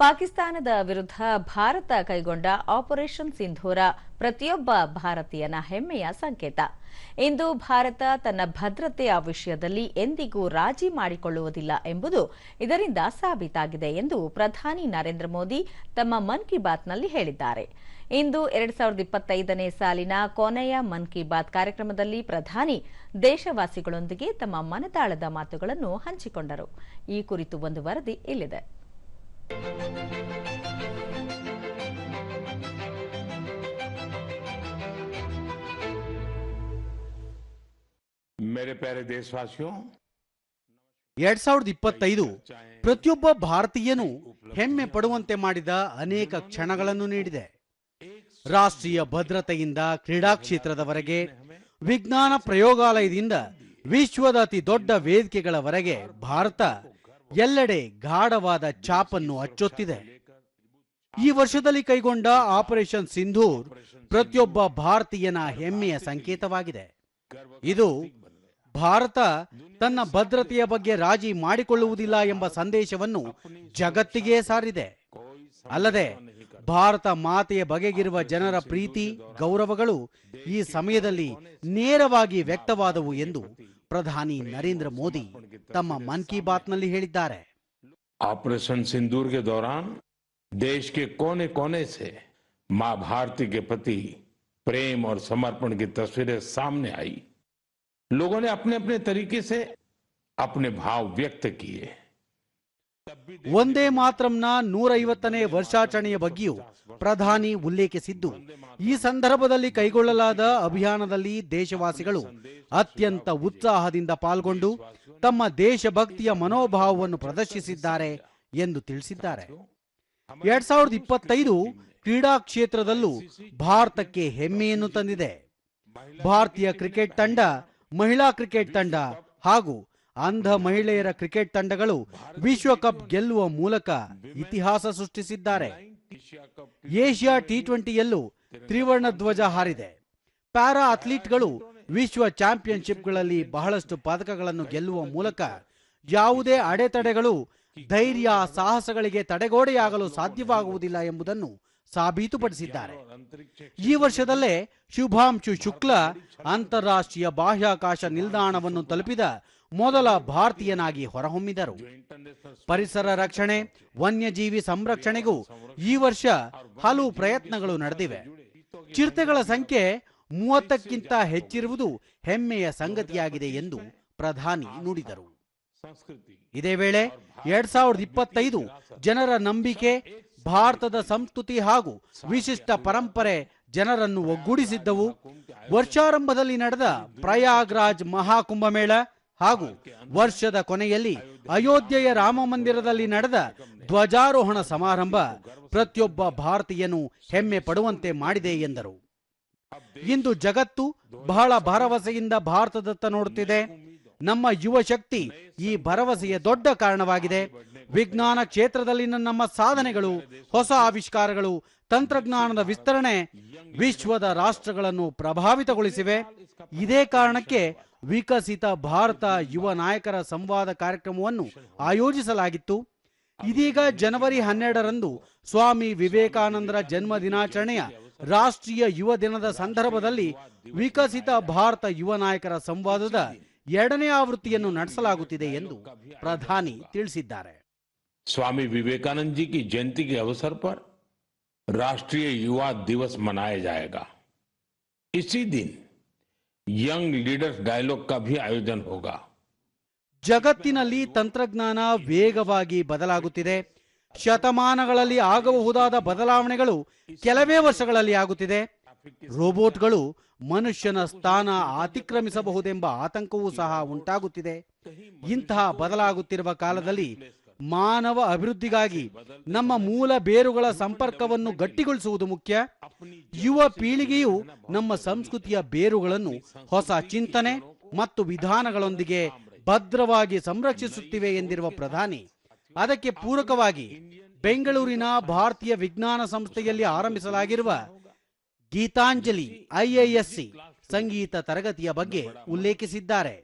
ಪಾಕಿಸ್ತಾನದ ವಿರುದ್ಧ ಭಾರತ ಕೈಗೊಂಡ ಆಪರೇಷನ್ ಸಿಂಧೂರ ಪ್ರತಿಯೊಬ್ಬ ಭಾರತೀಯನ ಹೆಮ್ಮೆಯ ಸಂಕೇತ. ಇಂದು ಭಾರತ ತನ್ನ ಭದ್ರತೆಯ ವಿಷಯದಲ್ಲಿ ಎಂದಿಗೂ ರಾಜಿ ಮಾಡಿಕೊಳ್ಳುವುದಿಲ್ಲ ಎಂಬುದು ಇದರಿಂದ ಸಾಬೀತಾಗಿದೆ ಎಂದು ಪ್ರಧಾನಿ ನರೇಂದ್ರ ಮೋದಿ ತಮ್ಮ ಮನ್ ಕಿ ಬಾತ್ನಲ್ಲಿ ಹೇಳಿದ್ದಾರೆ. ಇಂದು ಎರಡ್ ಸಾವಿರದ ಇಪ್ಪತ್ತೈದನೇ ಸಾಲಿನ ಕೊನೆಯ ಮನ್ ಕಿ ಬಾತ್ ಕಾರ್ಯಕ್ರಮದಲ್ಲಿ ಪ್ರಧಾನಿ ದೇಶವಾಸಿಗಳೊಂದಿಗೆ ತಮ್ಮ ಮನದಾಳದ ಮಾತುಗಳನ್ನು ಹಂಚಿಕೊಂಡರು. ಈ ಕುರಿತು ಒಂದು ವರದಿ ಇಲ್ಲಿದೆ. ಎರಡ್ ಸಾವಿರದ ಇಪ್ಪತ್ತೈದು ಪ್ರತಿಯೊಬ್ಬ ಭಾರತೀಯನೂ ಹೆಮ್ಮೆ ಪಡುವಂತೆ ಮಾಡಿದ ಅನೇಕ ಕ್ಷಣಗಳನ್ನು ನೀಡಿದೆ. ರಾಷ್ಟ್ರೀಯ ಭದ್ರತೆಯಿಂದ ಕ್ರೀಡಾ ಕ್ಷೇತ್ರದವರೆಗೆ, ವಿಜ್ಞಾನ ಪ್ರಯೋಗಾಲಯದಿಂದ ವಿಶ್ವದ ಅತಿ ದೊಡ್ಡ ವೇದಿಕೆಗಳವರೆಗೆ ಭಾರತ ಎಲ್ಲೆಡೆ ಗಾಢವಾದ ಛಾಪನ್ನು ಅಚ್ಚೊತ್ತಿದೆ. ಈ ವರ್ಷದಲ್ಲಿ ಕೈಗೊಂಡ ಆಪರೇಷನ್ ಸಿಂಧೂರ್ ಪ್ರತಿಯೊಬ್ಬ ಭಾರತೀಯನ ಹೆಮ್ಮೆಯ ಸಂಕೇತವಾಗಿದೆ. ಇದು ಭಾರತ ತನ್ನ ಭದ್ರತೆಯ ಬಗ್ಗೆ ರಾಜಿ ಮಾಡಿಕೊಳ್ಳುವುದಿಲ್ಲ ಎಂಬ ಸಂದೇಶವನ್ನು ಜಗತ್ತಿಗೆ ಸಾರಿದೆ. ಅಲ್ಲದೆ ಭಾರತ ಮಾತೆಯ ಬಗೆಗಿರುವ ಜನರ ಪ್ರೀತಿ ಗೌರವಗಳು ಈ ಸಮಯದಲ್ಲಿ ನೇರವಾಗಿ ವ್ಯಕ್ತವಾದವು ಎಂದು ಪ್ರಧಾನಿ ನರೇಂದ್ರ ಮೋದಿ ತಮ್ಮ ಮನ್ ಕಿ ಬಾತ್ನಲ್ಲಿ ಹೇಳಿದ್ದಾರೆ ऑपरेशन सिंदूर के दौरान देश के कोने कोने से मां भारती के प्रति प्रेम और समर्पण की तस्वीरें सामने आई लोगों ने अपने अपने तरीके से अपने भाव व्यक्त किए ಒಂದೇ ಮಾತ್ರಂನ ನೂರೈವತ್ತನೇ ವರ್ಷಾಚರಣೆಯ ಬಗ್ಗೆಯೂ ಪ್ರಧಾನಿ ಉಲ್ಲೇಖಿಸಿದ್ದು. ಈ ಸಂದರ್ಭದಲ್ಲಿ ಕೈಗೊಳ್ಳಲಾದ ಅಭಿಯಾನದಲ್ಲಿ ದೇಶವಾಸಿಗಳು ಅತ್ಯಂತ ಉತ್ಸಾಹದಿಂದ ಪಾಲ್ಗೊಂಡು ತಮ್ಮ ದೇಶಭಕ್ತಿಯ ಮನೋಭಾವವನ್ನು ಪ್ರದರ್ಶಿಸಿದ್ದಾರೆ ಎಂದು ತಿಳಿಸಿದ್ದಾರೆ. ಎರಡ್ ಸಾವಿರದ ಇಪ್ಪತ್ತೈದು ಕ್ರೀಡಾ ಕ್ಷೇತ್ರದಲ್ಲೂ ಭಾರತಕ್ಕೆ ಹೆಮ್ಮೆಯನ್ನು ತಂದಿದೆ. ಭಾರತೀಯ ಕ್ರಿಕೆಟ್ ತಂಡ, ಮಹಿಳಾ ಕ್ರಿಕೆಟ್ ತಂಡ ಹಾಗೂ ಅಂಧ ಮಹಿಳೆಯರ ಕ್ರಿಕೆಟ್ ತಂಡಗಳು ವಿಶ್ವಕಪ್ ಗೆಲ್ಲುವ ಮೂಲಕ ಇತಿಹಾಸ ಸೃಷ್ಟಿಸಿದ್ದಾರೆ. ಏಷ್ಯಾ ಟಿ ಟ್ವೆಂಟಿಯಲ್ಲೂ ತ್ರಿವರ್ಣ ಧ್ವಜ ಹಾರಿದೆ. ಪ್ಯಾರಾ ಅಥ್ಲೀಟ್ಗಳು ವಿಶ್ವ ಚಾಂಪಿಯನ್ಶಿಪ್ಗಳಲ್ಲಿ ಬಹಳಷ್ಟು ಪದಕಗಳನ್ನು ಗೆಲ್ಲುವ ಮೂಲಕ ಯಾವುದೇ ಅಡೆತಡೆಗಳು, ಧೈರ್ಯ, ಸಾಹಸಗಳಿಗೆ ತಡೆಗೋಡೆಯಾಗಲು ಸಾಧ್ಯವಾಗುವುದಿಲ್ಲ ಎಂಬುದನ್ನು ಸಾಬೀತುಪಡಿಸಿದ್ದಾರೆ. ಈ ವರ್ಷದಲ್ಲೇ ಶುಭಾಂಶು ಶುಕ್ಲ ಅಂತಾರಾಷ್ಟ್ರೀಯ ಬಾಹ್ಯಾಕಾಶ ನಿಲ್ದಾಣವನ್ನು ತಲುಪಿದ ಮೊದಲ ಭಾರತೀಯನಾಗಿ ಹೊರಹೊಮ್ಮಿದರು. ಪರಿಸರ ರಕ್ಷಣೆ, ವನ್ಯಜೀವಿ ಸಂರಕ್ಷಣೆಗೂ ಈ ವರ್ಷ ಹಲವು ಪ್ರಯತ್ನಗಳು ನಡೆದಿವೆ. ಚಿರತೆಗಳ ಸಂಖ್ಯೆ ಮೂವತ್ತಕ್ಕಿಂತ ಹೆಚ್ಚಿರುವುದು ಹೆಮ್ಮೆಯ ಸಂಗತಿಯಾಗಿದೆ ಎಂದು ಪ್ರಧಾನಿ ನುಡಿದರು. ಇದೇ ವೇಳೆ ಎರಡ್ ಸಾವಿರದ ಇಪ್ಪತ್ತೈದು ಜನರ ನಂಬಿಕೆ, ಭಾರತದ ಸಂಸ್ಕೃತಿ ಹಾಗೂ ವಿಶಿಷ್ಟ ಪರಂಪರೆ ಜನರನ್ನು ಒಗ್ಗೂಡಿಸಿದ್ದವು. ವರ್ಷಾರಂಭದಲ್ಲಿ ನಡೆದ ಪ್ರಯಾಗ್ರಾಜ್ ಮಹಾಕುಂಭಮೇಳ ಹಾಗೂ ವರ್ಷದ ಕೊನೆಯಲ್ಲಿ ಅಯೋಧ್ಯೆಯ ರಾಮ ಮಂದಿರದಲ್ಲಿ ನಡೆದ ಧ್ವಜಾರೋಹಣ ಸಮಾರಂಭ ಪ್ರತಿಯೊಬ್ಬ ಭಾರತೀಯನು ಹೆಮ್ಮೆ ಪಡುವಂತೆ ಮಾಡಿದೆ ಎಂದರು. ಇಂದು ಜಗತ್ತು ಬಹಳ ಭರವಸೆಯಿಂದ ಭಾರತದತ್ತ ನೋಡುತ್ತಿದೆ. ನಮ್ಮ ಯುವ ಶಕ್ತಿ ಈ ಭರವಸೆಯ ದೊಡ್ಡ ಕಾರಣವಾಗಿದೆ. ವಿಜ್ಞಾನ ಕ್ಷೇತ್ರದಲ್ಲಿನ ನಮ್ಮ ಸಾಧನೆಗಳು, ಹೊಸ ಆವಿಷ್ಕಾರಗಳು, ತಂತ್ರಜ್ಞಾನದ ವಿಸ್ತರಣೆ ವಿಶ್ವದ ರಾಷ್ಟ್ರಗಳನ್ನು ಪ್ರಭಾವಿತಗೊಳಿಸಿವೆ. ಇದೇ ಕಾರಣಕ್ಕೆ ವಿಕಸಿತ ಭಾರತ ಯುವ ನಾಯಕರ ಸಂವಾದ ಕಾರ್ಯಕ್ರಮವನ್ನು ಆಯೋಜಿಸಲಾಗಿತ್ತು. ಇದೀಗ ಜನವರಿ ಹನ್ನೆರಡರಂದು ಸ್ವಾಮಿ ವಿವೇಕಾನಂದರ ಜನ್ಮ ದಿನಾಚರಣೆಯ ರಾಷ್ಟ್ರೀಯ ಯುವ ದಿನದ ಸಂದರ್ಭದಲ್ಲಿ ವಿಕಸಿತ ಭಾರತ ಯುವ ನಾಯಕರ ಸಂವಾದದ ಎರಡನೇ ಆವೃತ್ತಿಯನ್ನು ನಡೆಸಲಾಗುತ್ತಿದೆ ಎಂದು ಪ್ರಧಾನಿ ತಿಳಿಸಿದ್ದಾರೆ. स्वामी विवेकानंद जी की जयंती के अवसर पर राष्ट्रीय युवा दिवस मनाया जाएगा इसी दिन यंग लीडर्स डायलॉग का भी आयोजन होगा ಜಗತ್ತಿನಲ್ಲಿ ತಂತ್ರಜ್ಞಾನ ವೇಗವಾಗಿ ಬದಲಾಗುತ್ತಿದೆ ಶತಮಾನಗಳಲ್ಲಿ ಆಗಬಹುದಾದ ಬದಲಾವಣೆಗಳು ಕೆಲವೇ ವರ್ಷಗಳಲ್ಲಿ ಆಗುತ್ತಿದೆ ರೋಬೋಟ್ಗಳು ಮನುಷ್ಯನ ಸ್ಥಾನ ಅತಿಕ್ರಮಿಸಬಹುದೆಂಬ ಆತಂಕವೂ ಸಹ ಉಂಟಾಗುತ್ತಿದೆ ಇಂತಹ ಬದಲಾಗುತ್ತಿರುವ ಕಾಲದಲ್ಲಿ ಮಾನವ ಅಭಿವೃದ್ಧಿಗಾಗಿ ನಮ್ಮ ಮೂಲ ಬೇರುಗಳ ಸಂಪರ್ಕವನ್ನು ಗಟ್ಟಿಗೊಳಿಸುವುದು ಮುಖ್ಯ. ಯುವ ಪೀಳಿಗೆಯು ನಮ್ಮ ಸಂಸ್ಕೃತಿಯ ಬೇರುಗಳನ್ನು ಹೊಸ ಚಿಂತನೆ ಮತ್ತು ವಿಧಾನಗಳೊಂದಿಗೆ ಭದ್ರವಾಗಿ ಸಂರಕ್ಷಿಸುತ್ತಿವೆ ಎಂದಿರುವ ಪ್ರಧಾನಿ, ಅದಕ್ಕೆ ಪೂರಕವಾಗಿ ಬೆಂಗಳೂರಿನ ಭಾರತೀಯ ವಿಜ್ಞಾನ ಸಂಸ್ಥೆಯಲ್ಲಿ ಆರಂಭಿಸಲಾಗಿರುವ ಗೀತಾಂಜಲಿ ಐಐಎಸ್ಸಿ ಸಂಗೀತ ತರಗತಿಯ ಬಗ್ಗೆ ಉಲ್ಲೇಖಿಸಿದ್ದಾರೆ.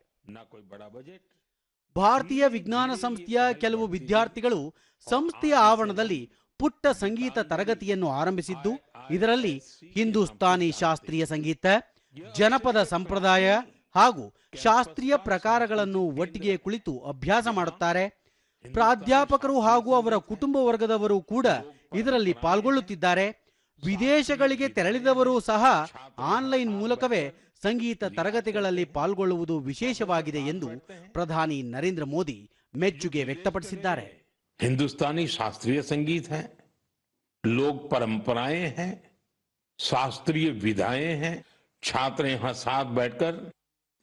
ಭಾರತೀಯ ವಿಜ್ಞಾನ ಸಂಸ್ಥೆಯ ಕೆಲವು ವಿದ್ಯಾರ್ಥಿಗಳು ಸಂಸ್ಥೆಯ ಆವರಣದಲ್ಲಿ ಪುಟ್ಟ ಸಂಗೀತ ತರಗತಿಯನ್ನು ಆರಂಭಿಸಿದ್ದು, ಇದರಲ್ಲಿ ಹಿಂದೂಸ್ತಾನಿ ಶಾಸ್ತ್ರೀಯ ಸಂಗೀತ, ಜನಪದ ಸಂಪ್ರದಾಯ ಹಾಗೂ ಶಾಸ್ತ್ರೀಯ ಪ್ರಕಾರಗಳನ್ನು ಒಟ್ಟಿಗೆ ಕುಳಿತು ಅಭ್ಯಾಸ ಮಾಡುತ್ತಾರೆ. ಪ್ರಾಧ್ಯಾಪಕರು ಹಾಗೂ ಅವರ ಕುಟುಂಬ ವರ್ಗದವರು ಕೂಡ ಇದರಲ್ಲಿ ಪಾಲ್ಗೊಳ್ಳುತ್ತಿದ್ದಾರೆ. ವಿದೇಶಗಳಿಗೆ ತೆರಳಿದವರು ಸಹ ಆನ್ಲೈನ್ ಮೂಲಕವೇ ಸಂಗೀತ ತರಗತಿಗಳಲ್ಲಿ ಪಾಲ್ಗೊಳ್ಳುವುದು ವಿಶೇಷವಾಗಿದೆ ಎಂದು ಪ್ರಧಾನಿ ನರೇಂದ್ರ ಮೋದಿ ಮೆಚ್ಚುಗೆ ವ್ಯಕ್ತಪಡಿಸಿದ್ದಾರೆ हिंदुस्तानी शास्त्रीय संगीत है लोक परंपराएं हैं शास्त्रीय विधाएं हैं छात्र यहाँ साथ बैठकर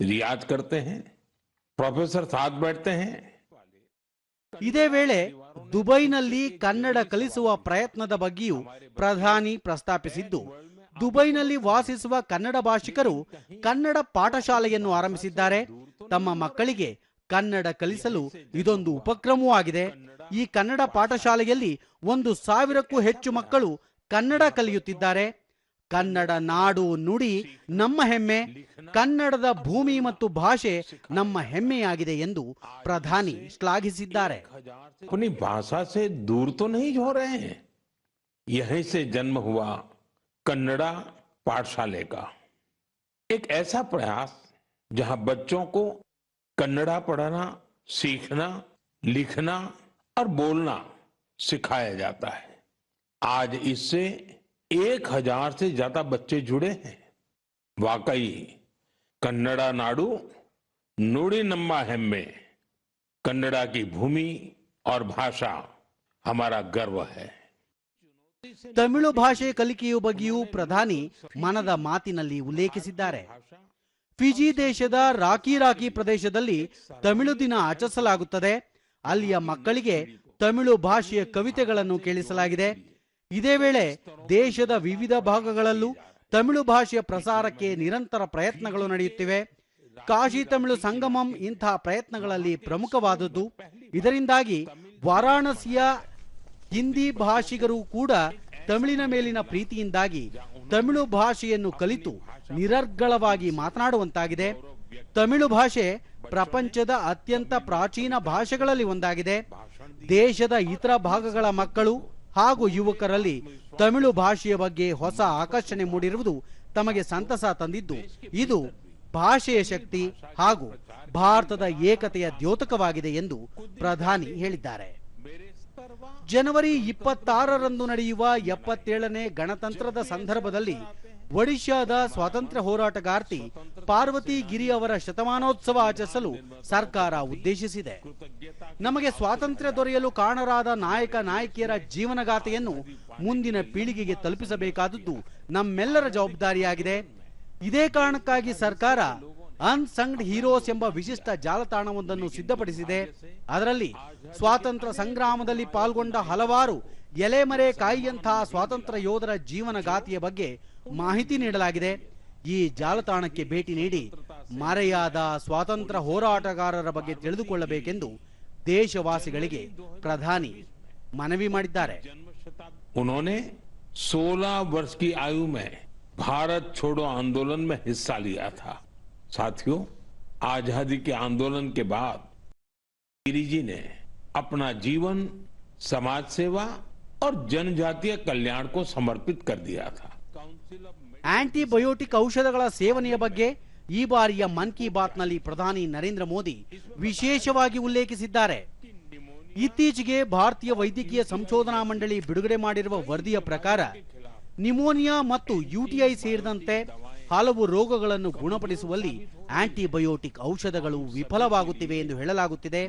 रियाज करते हैं प्रोफेसर साथ बैठते हैं ಇದೇ ವೇಳೆ ದುಬೈನಲ್ಲಿ ಕನ್ನಡ ಕಲಿಸುವ ಪ್ರಯತ್ನದ ಬಗ್ಗೆಯೂ ಪ್ರಧಾನಿ ಪ್ರಸ್ತಾಪಿಸಿದ್ದು. ದುಬೈನಲ್ಲಿ ವಾಸಿಸುವ ಕನ್ನಡ ಭಾಷಿಕರು ಕನ್ನಡ ಪಾಠಶಾಲೆಯನ್ನು ಆರಂಭಿಸಿದ್ದಾರೆ. ತಮ್ಮ ಮಕ್ಕಳಿಗೆ ಕನ್ನಡ ಕಲಿಸಲು ಇದೊಂದು ಉಪಕ್ರಮವೂ ಆಗಿದೆ. ಈ ಕನ್ನಡ ಪಾಠಶಾಲೆಯಲ್ಲಿ ಒಂದು ಸಾವಿರಕ್ಕೂ ಹೆಚ್ಚು ಮಕ್ಕಳು ಕನ್ನಡ ಕಲಿಯುತ್ತಿದ್ದಾರೆ. ಕನ್ನಡ ನಾಡು ನುಡಿ ನಮ್ಮ ಹೆಮ್ಮೆ ಕನ್ನಡದ ಭೂಮಿ ಮತ್ತು ಭಾಷೆ ನಮ್ಮ ಹೆಮ್ಮೆಯಾಗಿದೆ ಎಂದು ಪ್ರಧಾನಿ ಶ್ಲಾಘಿಸಿದ್ದಾರೆ अपनी भाषा से दूर तो नहीं हो रहे हैं यहीं से जन्म हुआ कन्नड़ा पाठशाले का एक ऐसा प्रयास जहां बच्चों को कन्नड़ा पढ़ना सीखना लिखना और बोलना सिखाया जाता है आज इससे एक हजार से ज्यादा बच्चे जुड़े हैं वाकई कन्नड़ा नाडु नुड़ी नम्मा हेम्मे कन्नड़ा की भूमि और भाषा हमारा गर्व है ತಮಿಳು ಭಾಷೆ ಕಲಿಕೆಯ ಬಗ್ಗೆಯೂ ಪ್ರಧಾನಿ ಮನದ ಮಾತಿನಲ್ಲಿ ಉಲ್ಲೇಖಿಸಿದ್ದಾರೆ ಫಿಜಿ ದೇಶದ ರಾಕಿ ರಾಕಿ ಪ್ರದೇಶದಲ್ಲಿ ತಮಿಳು ದಿನ ಆಚರಿಸಲಾಗುತ್ತದೆ ಅಲ್ಲಿಯ ಮಕ್ಕಳಿಗೆ ತಮಿಳು ಭಾಷೆಯ ಕವಿತೆಗಳನ್ನು ಕೇಳಿಸಲಾಗಿದೆ ಇದೇ ವೇಳೆ ದೇಶದ ವಿವಿಧ ಭಾಗಗಳಲ್ಲೂ ತಮಿಳು ಭಾಷೆಯ ಪ್ರಸಾರಕ್ಕೆ ನಿರಂತರ ಪ್ರಯತ್ನಗಳು ನಡೆಯುತ್ತಿವೆ. ಕಾಶಿ ತಮಿಳು ಸಂಗಮಂ ಇಂತಹ ಪ್ರಯತ್ನಗಳಲ್ಲಿ ಪ್ರಮುಖವಾದದ್ದು. ಇದರಿಂದಾಗಿ ವಾರಾಣಸಿಯ ಹಿಂದಿ ಭಾಷಿಗರು ಕೂಡ ತಮಿಳಿನ ಮೇಲಿನ ಪ್ರೀತಿಯಿಂದಾಗಿ ತಮಿಳು ಭಾಷೆಯನ್ನು ಕಲಿತು ನಿರರ್ಗಳವಾಗಿ ಮಾತನಾಡುವಂತಾಗಿದೆ. ತಮಿಳು ಭಾಷೆ ಪ್ರಪಂಚದ ಅತ್ಯಂತ ಪ್ರಾಚೀನ ಭಾಷೆಗಳಲ್ಲಿ ಒಂದಾಗಿದೆ. ದೇಶದ ಇತರ ಭಾಗಗಳ ಮಕ್ಕಳು ಹಾಗೂ ಯುವಕರಲ್ಲಿ ತಮಿಳು ಭಾಷೆಯ ಬಗ್ಗೆ ಹೊಸ ಆಕರ್ಷಣೆ ಮೂಡಿರುವುದು ತಮಗೆ ಸಂತಸ ತಂದಿದ್ದು. ಇದು ಭಾಷೆಯ ಶಕ್ತಿ ಹಾಗೂ ಭಾರತದ ಏಕತೆಯ ದ್ಯೋತಕವಾಗಿದೆ ಎಂದು ಪ್ರಧಾನಿ ಹೇಳಿದ್ದಾರೆ. ಜನವರಿ ಇಪ್ಪತ್ತಾರರಂದು ನಡೆಯುವ ಎಪ್ಪತ್ತೇಳನೇ ಗಣತಂತ್ರದ ಸಂದರ್ಭದಲ್ಲಿ ಒಡಿಶಾದ ಸ್ವಾತಂತ್ರ್ಯ ಹೋರಾಟಗಾರ್ತಿ ಪಾರ್ವತಿ ಗಿರಿ ಅವರ ಶತಮಾನೋತ್ಸವ ಆಚರಿಸಲು ಸರ್ಕಾರ ಉದ್ದೇಶಿಸಿದೆ. ನಮಗೆ ಸ್ವಾತಂತ್ರ್ಯ ದೊರೆಯಲು ಕಾರಣರಾದ ನಾಯಕ ನಾಯಕಿಯರ ಜೀವನಗಾಥೆಯನ್ನು ಮುಂದಿನ ಪೀಳಿಗೆಗೆ ತಲುಪಿಸಬೇಕಾದದ್ದು ನಮ್ಮೆಲ್ಲರ ಜವಾಬ್ದಾರಿಯಾಗಿದೆ. ಇದೇ ಕಾರಣಕ್ಕಾಗಿ ಸರ್ಕಾರ ಅನ್ಸಂಗ್ಡ್ ಹೀರೋಸ್ ಎಂಬ ವಿಶಿಷ್ಟ ಜಾಲತಾಣವೊಂದನ್ನು ಸಿದ್ಧಪಡಿಸಿದೆ. ಅದರಲ್ಲಿ ಸ್ವಾತಂತ್ರ್ಯ ಸಂಗ್ರಾಮದಲ್ಲಿ ಪಾಲ್ಗೊಂಡ ಹಲವಾರು ಎಲೆಮರೆ ಕಾಯಿಯಂತಹ ಸ್ವಾತಂತ್ರ್ಯ ಯೋಧರ ಜೀವನ ಗಾಥೆಯ ಬಗ್ಗೆ ಮಾಹಿತಿ ನೀಡಲಾಗಿದೆ. ಈ ಜಾಲತಾಣಕ್ಕೆ ಭೇಟಿ ನೀಡಿ ಮರೆಯಾದ ಸ್ವಾತಂತ್ರ್ಯ ಹೋರಾಟಗಾರರ ಬಗ್ಗೆ ತಿಳಿದುಕೊಳ್ಳಬೇಕೆಂದು ದೇಶವಾಸಿಗಳಿಗೆ ಪ್ರಧಾನಿ ಮನವಿ ಮಾಡಿದ್ದಾರೆ उन्होंने 16 वर्ष की आयु में भारत छोड़ो आंदोलन में हिस्सा लिया था साथियों आजादी के आंदोलन के बाद गिरी जी ने अपना जीवन समाज सेवा और जनजातीय कल्याण को समर्पित कर दिया था ಆಂಟಿಬಯೋಟಿಕ್ ಔಷಧಗಳ ಸೇವನೆಯ ಬಗ್ಗೆ ಈ ಬಾರಿಯ ಮನ್ ಕಿ ಬಾತ್ನಲ್ಲಿ ಪ್ರಧಾನಿ ನರೇಂದ್ರ ಮೋದಿ ವಿಶೇಷವಾಗಿ ಉಲ್ಲೇಖಿಸಿದ್ದಾರೆ. ಇತ್ತೀಚೆಗೆ ಭಾರತೀಯ ವೈದ್ಯಕೀಯ ಸಂಶೋಧನಾ ಮಂಡಳಿ ಬಿಡುಗಡೆ ಮಾಡಿರುವ ವರದಿಯ ಪ್ರಕಾರ ನಿಮೋನಿಯಾ ಮತ್ತು ಯುಟಿಐ ಸೇರಿದಂತೆ ಹಲವು ರೋಗಗಳನ್ನು ಗುಣಪಡಿಸುವಲ್ಲಿ ಆಂಟಿಬಯೋಟಿಕ್ ಔಷಧಗಳು ವಿಫಲವಾಗುತ್ತಿವೆ ಎಂದು ಹೇಳಲಾಗುತ್ತಿದೆ.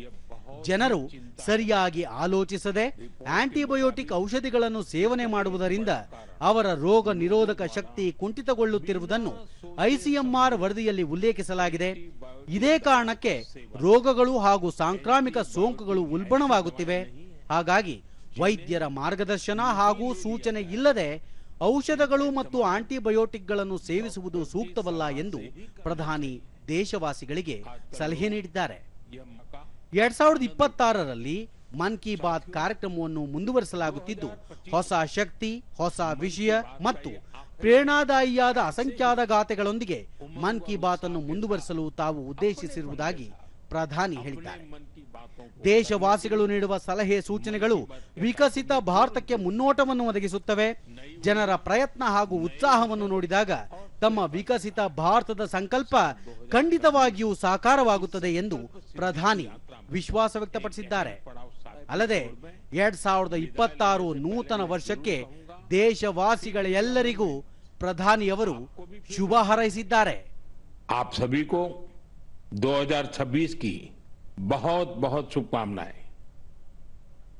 ಜನರು ಸರಿಯಾಗಿ ಆಲೋಚಿಸದೆ ಆಂಟಿಬಯೋಟಿಕ್ ಔಷಧಿಗಳನ್ನು ಸೇವನೆ ಮಾಡುವುದರಿಂದ ಅವರ ರೋಗ ನಿರೋಧಕ ಶಕ್ತಿ ಕುಂಠಿತಗೊಳ್ಳುತ್ತಿರುವುದನ್ನು ಐಸಿಎಂಆರ್ ವರದಿಯಲ್ಲಿ ಉಲ್ಲೇಖಿಸಲಾಗಿದೆ. ಇದೇ ಕಾರಣಕ್ಕೆ ರೋಗಗಳು ಹಾಗೂ ಸಾಂಕ್ರಾಮಿಕ ಸೋಂಕುಗಳು ಉಲ್ಬಣವಾಗುತ್ತಿವೆ. ಹಾಗಾಗಿ ವೈದ್ಯರ ಮಾರ್ಗದರ್ಶನ ಹಾಗೂ ಸೂಚನೆ ಇಲ್ಲದೆ ಔಷಧಗಳು ಮತ್ತು ಆಂಟಿಬಯೋಟಿಕ್ಗಳನ್ನು ಸೇವಿಸುವುದು ಸೂಕ್ತವಲ್ಲ ಎಂದು ಪ್ರಧಾನಿ ದೇಶವಾಸಿಗಳಿಗೆ ಸಲಹೆ ನೀಡಿದ್ದಾರೆ. ಎರಡ್ ಸಾವಿರದ ಇಪ್ಪತ್ತಾರರಲ್ಲಿ ಮನ್ ಕಿ ಬಾತ್ ಕಾರ್ಯಕ್ರಮವನ್ನು ಮುಂದುವರಿಸಲಾಗುತ್ತಿದ್ದು. ಹೊಸ ಶಕ್ತಿ, ಹೊಸ ವಿಷಯ ಮತ್ತು ಪ್ರೇರಣಾದಾಯಿಯಾದ ಅಸಂಖ್ಯಾತ ಗಾಥೆಗಳೊಂದಿಗೆ ಮನ್ ಕಿ ಬಾತ್ ಅನ್ನು ಮುಂದುವರಿಸಲು ತಾವು ಉದ್ದೇಶಿಸಿರುವುದಾಗಿ ಪ್ರಧಾನಿ ಹೇಳಿದ್ದಾರೆ. ದೇಶವಾಸಿಗಳು ನೀಡುವ ಸಲಹೆ ಸೂಚನೆಗಳು ವಿಕಸಿತ ಭಾರತಕ್ಕೆ ಮುನ್ನೋಟವನ್ನು ಒದಗಿಸುತ್ತವೆ. ಜನರ ಪ್ರಯತ್ನ ಹಾಗೂ ಉತ್ಸಾಹವನ್ನು ನೋಡಿದಾಗ ತಮ್ಮ ವಿಕಸಿತ ಭಾರತದ ಸಂಕಲ್ಪ ಖಂಡಿತವಾಗಿಯೂ ಸಾಕಾರವಾಗುತ್ತದೆ ಎಂದು ಪ್ರಧಾನಿ ವಿಶ್ವಾಸ ವ್ಯಕ್ತಪಡಿಸಿದ್ದಾರೆ ಅಲ್ಲದೆ ಎರಡ್ ಸಾವಿರದ ಇಪ್ಪತ್ತಾರು ನೂತನ ವರ್ಷಕ್ಕೆ ದೇಶವಾಸಿಗಳ ಎಲ್ಲರಿಗೂ ಪ್ರಧಾನಿಯವರು ಶುಭ ಹಾರೈಸಿದ್ದಾರೆ आप सभी को 2026 की बहुत बहुत शुभकामनाएं